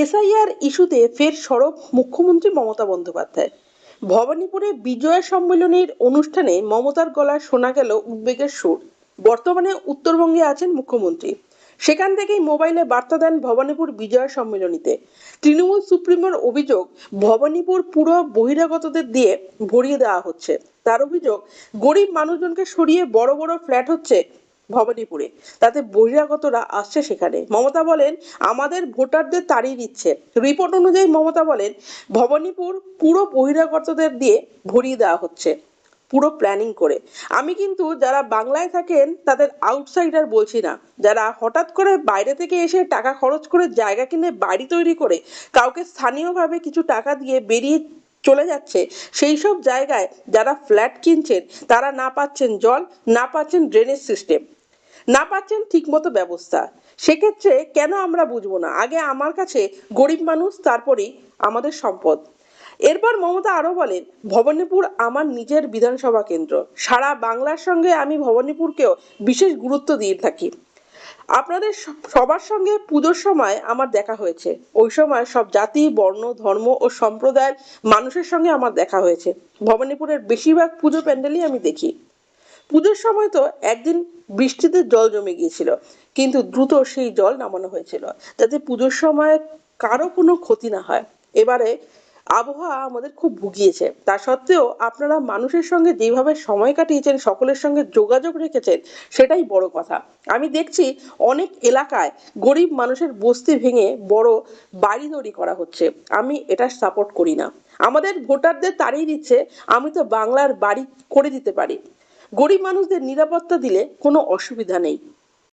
SIR ইস্যুতে ফের সরব মুখ্যমন্ত্রী মমতা বন্দ্যোপাধ্যায়। ভবানীপুরে বিজয়া সম্মেলনের অনুষ্ঠানে মমতার গলায় শোনা গেল উদ্বেগের সুর। বর্তমানে উত্তরবঙ্গে আছেন মুখ্যমন্ত্রী। সেখান থেকেই মোবাইলে বার্তা দেন ভবানীপুর বিজয়া সম্মেলনীতে। তৃণমূল সুপ্রিমোর অভিযোগ, ভবানীপুর পুরো বহিরাগতদের দিয়ে ভরিয়ে দেওয়া হচ্ছে। তার অভিযোগ, গরিব মানুষজনকে সরিয়ে বড় বড় ফ্ল্যাট হচ্ছে ভবানীপুরে। তাতে বহিরাগতরা আসছে সেখানে। মমতা বলেন, আমাদের ভোটারদের তাড়িয়ে দিচ্ছে। রিপোর্ট অনুযায়ী মমতা বলেন, ভবানীপুর পুরো বহিরাগতদের দিয়ে ভরিয়ে দেওয়া হচ্ছে, পুরো প্ল্যানিং করে। আমি কিন্তু, যারা বাংলায় থাকেন, তাদের আউটসাইডার বলছি না। যারা হঠাৎ করে বাইরে থেকে এসে টাকা খরচ করে জায়গা কিনে বাড়ি তৈরি করে, কাউকে স্থানীয়ভাবে কিছু টাকা দিয়ে বেরিয়ে চলে যাচ্ছে। সেই সব জায়গায় যারা ফ্ল্যাট কিনছেন, তারা না পাচ্ছেন জল, না পাচ্ছেন ড্রেনেজ সিস্টেম না পাচ্ছেন ঠিকমতো ব্যবস্থা। সেক্ষেত্রে কেন আমরা বুঝব না? আগে আমার কাছে গরিব মানুষ, তারপরেই আমাদের সম্পদ। এরপর মমতা আরও বলেন, ভবানীপুর আমার নিজের বিধানসভা কেন্দ্র। সারা বাংলার সঙ্গে আমি ভবানীপুরকেও বিশেষ গুরুত্ব দিয়ে থাকি। আপনাদের সবার সঙ্গে পুজোর সময় আমার দেখা হয়েছে। ওই সময় সব জাতি, বর্ণ, ধর্ম ও সম্প্রদায়ের মানুষের সঙ্গে আমার দেখা হয়েছে। ভবানীপুরের বেশিরভাগ পুজো প্যান্ডেলই আমি দেখি। পুজোর সময় তো একদিন বৃষ্টিতে জল জমে গিয়েছিল, কিন্তু দ্রুত সেই জল নামানো হয়েছিল, যাতে পুজোর সময় কারও কোনো ক্ষতি না হয়। এবারে আবহাওয়া আমাদের খুব ভুগিয়েছে। তা সত্ত্বেও আপনারা মানুষের সঙ্গে যেভাবে সময় কাটিয়েছেন, সকলের সঙ্গে যোগাযোগ রেখেছেন, সেটাই বড় কথা। আমি দেখছি অনেক এলাকায় গরিব মানুষের বস্তি ভেঙে বড় বাড়ি তৈরি করা হচ্ছে। আমি এটা সাপোর্ট করি না। আমাদের ভোটারদের তাড়িয়ে দিচ্ছে, আমি তো বাংলার বাড়ি করে দিতে পারি। গরিব মানুষদের নিরাপত্তা দিলে কোনো অসুবিধা নেই।